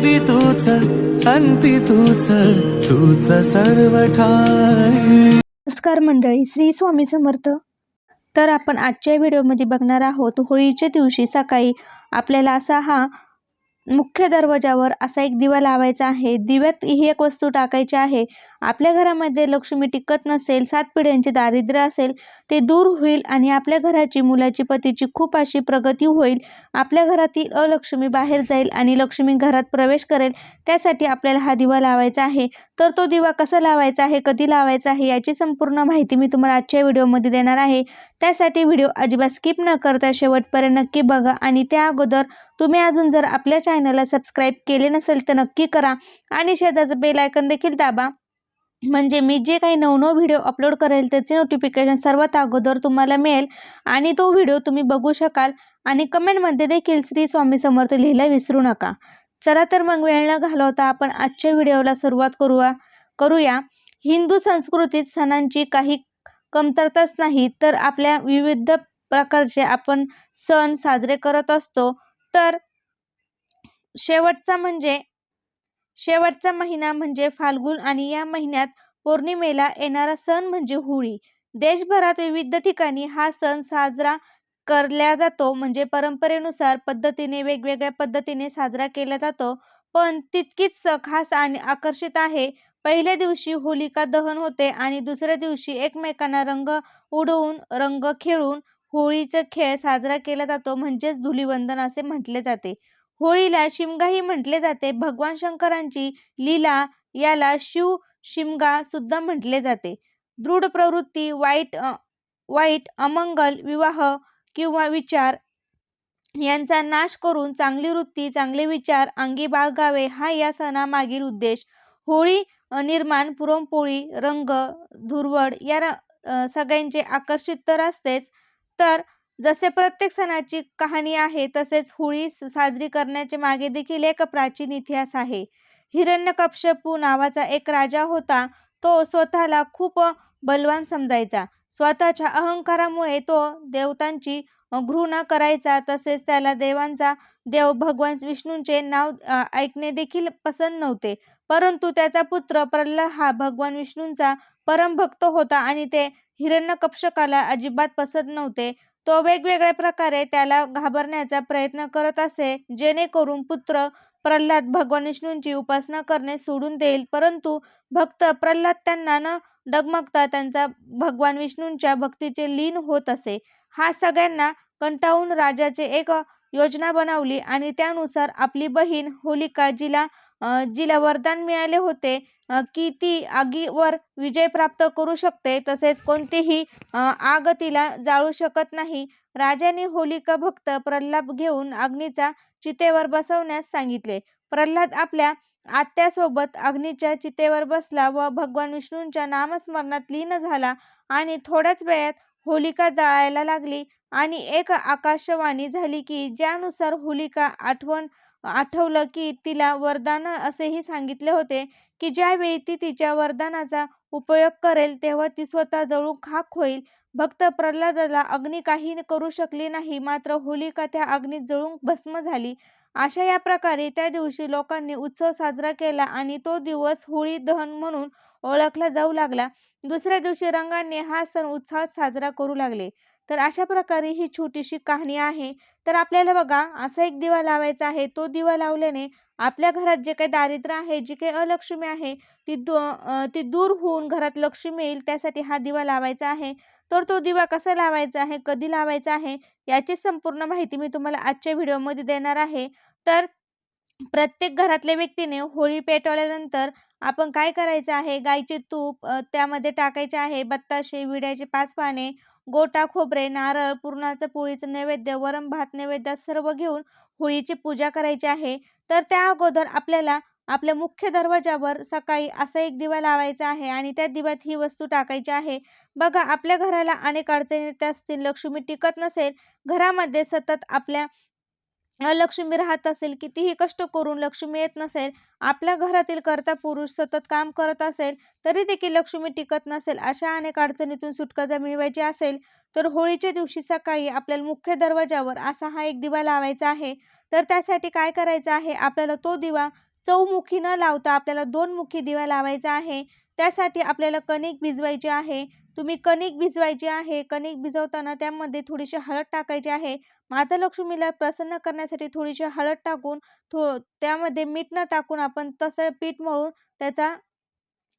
आधी तूच अंती तूच तूच सर्व ठाई नमस्कार मंडळी श्री स्वामी समर्थ. तर आपण आजच्या व्हिडिओमध्ये बघणार आहोत होळीच्या दिवशी सकाळी आपल्याला असा हा मुख्य दरवाजावर असा एक दिवा लावायचा आहे. दिव्यात ही एक वस्तू टाकायची आहे. आपल्या घरामध्ये लक्ष्मी टिकत नसेल सात पिढ्यांचे दारिद्र्य असेल ते दूर होईल आणि आपल्या घराची मुलाची पतीची खूप अशी प्रगती होईल. आपल्या घरातील अलक्ष्मी बाहेर जाईल आणि लक्ष्मी घरात प्रवेश करेल. त्यासाठी आपल्याला हा दिवा लावायचा आहे. तर तो दिवा कसा लावायचा आहे कधी लावायचा आहे याची संपूर्ण माहिती मी तुम्हाला आजच्या व्हिडिओमध्ये देणार आहे. त्यासाठी व्हिडिओ अजिबात स्किप न करता शेवटपर्यंत नक्की बघा आणि त्या अगोदर तुम्ही अजून जर आपल्या चॅनलला सबस्क्राईब केले नसेल तर नक्की करा आणि शेजारचं बेल आयकन देखील दाबा. म्हणजे मी जे काही नवनव व्हिडिओ अपलोड करेल त्याचे नोटिफिकेशन सर्वात अगोदर तुम्हाला मिळेल आणि तो व्हिडिओ तुम्ही बघू शकाल आणि कमेंटमध्ये देखील श्री स्वामी समर्थ लिहायला विसरू नका. चला तर मग वेळ न घालवता आपण आजच्या व्हिडिओला सुरुवात करूया. करूया. हिंदू संस्कृतीत सणांची काही कमतरताच नाही तर आपल्या विविध प्रकारचे आपण सण साजरे करत असतो. तर शेवटचा म्हणजे शेवटचा महिना म्हणजे फाल्गुन आणि या महिन्यात पौर्णिमेला येणारा सण म्हणजे होळी. देशभरात विविध ठिकाणी हा सण साजरा करल्या जातो म्हणजे परंपरेनुसार पद्धतीने वेगवेगळ्या पद्धतीने साजरा केला जातो. पण तितकीच खास आणि आकर्षित आहे पहिल्या दिवशी होलिका दहन होते आणि दुसऱ्या दिवशी एकमेकांना रंग उडवून रंग खेळून होळीचा खेळ साजरा केला जातो म्हणजेच धुलीवंदन असे म्हटले जाते. होळीला शिमगाही म्हटले जाते. भगवान शंकरांची लीला याला शिव शिमगा सुद्धा म्हटले जाते. दृढ प्रवृत्ती वाईट वाईट अमंगल विवाह किंवा विचार यांचा नाश करून चांगली वृत्ती चांगले विचार अंगी बाळगावे हा या सणामागील उद्देश. होळी निर्माण पुरणपोळी रंग धुरवड या र- सगळ्यांचे आकर्षित तर असतेच. तर जसे प्रत्येक सणाची कहाणी आहे तसेच होळी साजरी करण्याचे मागे देखील एक प्राचीन इतिहास आहे. हिरण्यकश्यपू नावाचा एक राजा होता तो स्वतःला खूप बलवान समजायचा. स्वतःच्या अहंकारामुळे तो देवतांची घृणा करायचा तसेच त्याला देवांचा देव भगवान विष्णूंचे नाव ऐकणे देखील पसंत नव्हते. परंतु त्याचा पुत्र प्रल्हाद हा भगवान विष्णूंचा परमभक्त होता आणि ते हिरण्यकप्शकाला अजिबात पसंत नव्हते. तो वेगवेगळ्या प्रकारे त्याला घाबरण्याचा प्रयत्न करत असे जेणेकरून पुत्र प्रल्हाद भगवान विष्णूंची उपासना करणे सोडून देईल. परंतु भक्त प्रल्हाद त्यांना न डगमगता त्यांचा भगवान विष्णूंच्या भक्तीचे लीन होत असे. हा सगळ्यांना कंटाळून राजाचे एक योजना बनवली आणि त्यानुसार आपली बहीण होलिका जिला जिला वरदान मिळाले होते की ती आगीवर विजय प्राप्त करू शकते. तसेच कोणतीही आग तिला जाळू शकत नाही. राजाने होलिका भक्त प्रल्हाद घेऊन अग्नीचा चितेवर बसवण्यास सांगितले. प्रल्हाद आपल्या आत्यासोबत अग्नीच्या चितेवर बसला व भगवान विष्णूंच्या नामस्मरणात लीन झाला आणि थोड्याच वेळात होलिका जाळायला लागली आणि एक आकाशवाणी झाली की ज्यानुसार होलिका आठवण आठवलं की तिला वरदान असेही सांगितले होते की ज्यावेळी ती तिच्या वरदानाचा उपयोग करेल तेव्हा ती स्वतः जळून खाक होईल भक्त प्रल्हादाला अग्नी काही करू शकली नाही मात्र होलिका त्या अग्नीत जळून भस्म झाली. अशा या प्रकारे त्या दिवशी लोकांनी उत्सव साजरा केला आणि तो दिवस होळी दहन म्हणून ओळखला जाऊ लागला. दुसऱ्या दिवशी रंगांनी हा सण उत्साहात साजरा करू लागले. तर अशा प्रकारे ही छोटीशी कहाणी आहे. तर आपल्याला बघा असा एक दिवा लावायचा आहे. तो दिवा लावल्याने आपल्या घरात जे काही दारिद्र्य आहे जी काही अलक्ष्मी आहे ती दू ती दूर होऊन घरात लक्ष्मी येईल त्यासाठी हा दिवा लावायचा आहे. तर तो दिवा कसा लावायचा आहे कधी लावायचा आहे याची संपूर्ण माहिती मी तुम्हाला आजच्या व्हिडिओमध्ये देणार आहे. तर प्रत्येक घरातल्या व्यक्तीने होळी पेटवल्यानंतर आपण काय करायचं आहे? गाईचे तूप त्यामध्ये टाकायचे आहे बत्ताशे विड्याचे पाच पाने गोटा खोबरे नारळ पुरणाचं पोळीचं नैवेद्य वरण भात नैवेद्य सर्व घेऊन होळीची पूजा करायची आहे. तर त्या अगोदर आपल्याला आपल्या मुख्य दरवाजावर सकाळी असा एक दिवा लावायचा आहे आणि त्या दिव्यात ही वस्तू टाकायची आहे. बघा आपल्या घराला अनेक अडचणी येत असतील लक्ष्मी टिकत नसेल घरामध्ये सतत आपल्या लक्ष्मी राहत असेल कितीही कष्ट करून लक्ष्मी येत नसेल आपल्या घरातील करता पुरुष सतत काम करत असेल तरी देखील लक्ष्मी टिकत नसेल अशा अनेक अडचणीतून सुटका जर मिळवायची असेल तर होळीच्या दिवशी सकाळी आपल्याला मुख्य दरवाजावर असा हा एक दिवा लावायचा आहे. तर त्यासाठी काय करायचं आहे? आपल्याला तो दिवा चौमुखी न लावता आपल्याला दोनमुखी दिवा लावायचा आहे. त्यासाठी आपल्याला कणिक भिजवायची आहे. तुम्ही कणिक भिजवायची आहे. कणिक भिजवताना त्यामध्ये थोडीशी हळद टाकायची आहे. माता लक्ष्मीला प्रसन्न करण्यासाठी थोडीशी हळद टाकून थो त्यामध्ये मीठ न टाकून आपण तसं पीठ मळून त्याचा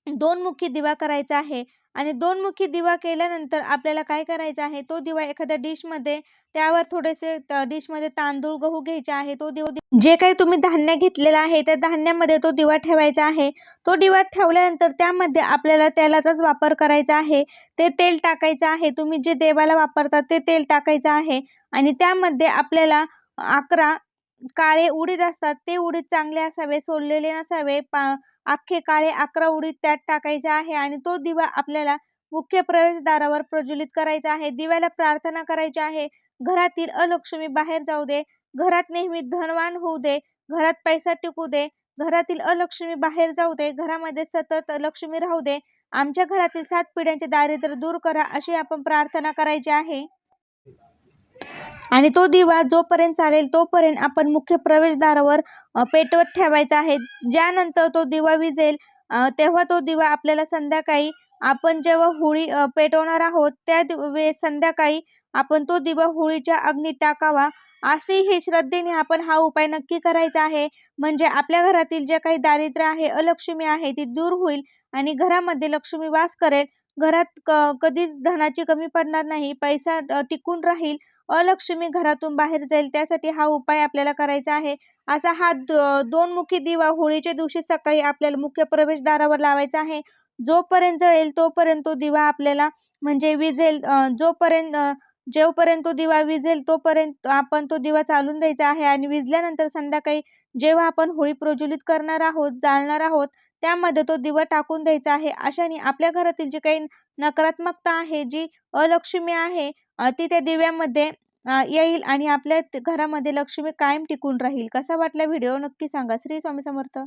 दोनमुखी दिवा करायचा आहे. आणि दोनमुखी दिवा केल्यानंतर आपल्याला काय करायचं आहे? तो दिवा एखाद्या डिशमध्ये त्यावर थोडेसे डिशमध्ये तांदूळ गहू घ्यायचे आहे. तो दिवा जे काही तुम्ही धान्य घेतलेलं आहे त्या धान्यामध्ये तो दिवा ठेवायचा आहे. तो दिवा ठेवल्यानंतर त्यामध्ये आपल्याला तेलाचाच वापर करायचा आहे. ते तेल टाकायचं आहे. तुम्ही जे देवाला वापरता ते तेल टाकायचं आहे. आणि त्यामध्ये आपल्याला अकरा काळे उडीद असतात ते उडीद चांगले असावे सोललेले नसावे. पा अख्खे काळे अकरा उडीद त्यात टाकायचे आहे आणि तो दिवा आपल्याला मुख्य प्रवेशद्वारावर प्रज्वलित करायचा आहे. दिव्याला प्रार्थना करायची आहे. घरातील अलक्ष्मी बाहेर जाऊ दे. घरात नेहमी धनवान होऊ दे घरात पैसा टिकू दे घरातील अलक्ष्मी बाहेर जाऊ दे घरामध्ये सतत लक्ष्मी राहू दे आमच्या घरातील सात पिढ्यांचे दारिद्र्य दूर करा अशी आपण प्रार्थना करायची आहे. आणि तो दिवा जोपर्यंत चालेल तोपर्यंत आपण मुख्य प्रवेशद्वारावर पेटवत ठेवायचा आहे. ज्यानंतर तो दिवा विजेल तेव्हा तो दिवा आपल्याला संध्याकाळी आपण जेव्हा होळी पेटवणार आहोत त्या वेळेस संध्याकाळी आपण तो दिवा होळीच्या अग्नीत टाकावा. अशी ही श्रद्धेने आपण हा उपाय नक्की करायचा आहे. म्हणजे आपल्या घरातील जे काही दारिद्र्य आहे अलक्ष्मी आहे ती दूर होईल आणि घरामध्ये लक्ष्मी वास करेल. घरात क कधीच धनाची कमी पडणार नाही पैसा टिकून राहील अलक्ष्मी घरातून बाहेर जाईल त्यासाठी हा उपाय आपल्याला करायचा आहे. असा हा दो दोनमुखी दिवा होळीच्या दिवशी सकाळी आपल्याला मुख्य प्रवेशद्वारावर लावायचा आहे. जोपर्यंत जळेल तोपर्यंत तो दिवा आपल्याला म्हणजे विजेल जोपर्यंत जेवपर्यंत तो दिवा विजेल तोपर्यंत आपण तो दिवा चालून द्यायचा आहे आणि विजल्यानंतर संध्याकाळी जेव्हा आपण होळी प्रज्वलित करणार आहोत जाळणार आहोत त्यामध्ये तो दिवा टाकून द्यायचा आहे. अशाने आपल्या घरातील जी काही नकारात्मकता आहे जी अलक्ष्मी आहे ती त्या दिव्यामध्ये येईल आणि आपल्या घरामध्ये लक्ष्मी कायम टिकून राहील. कसा वाटला व्हिडिओ? नक्की सांगा. श्री स्वामी समर्थ.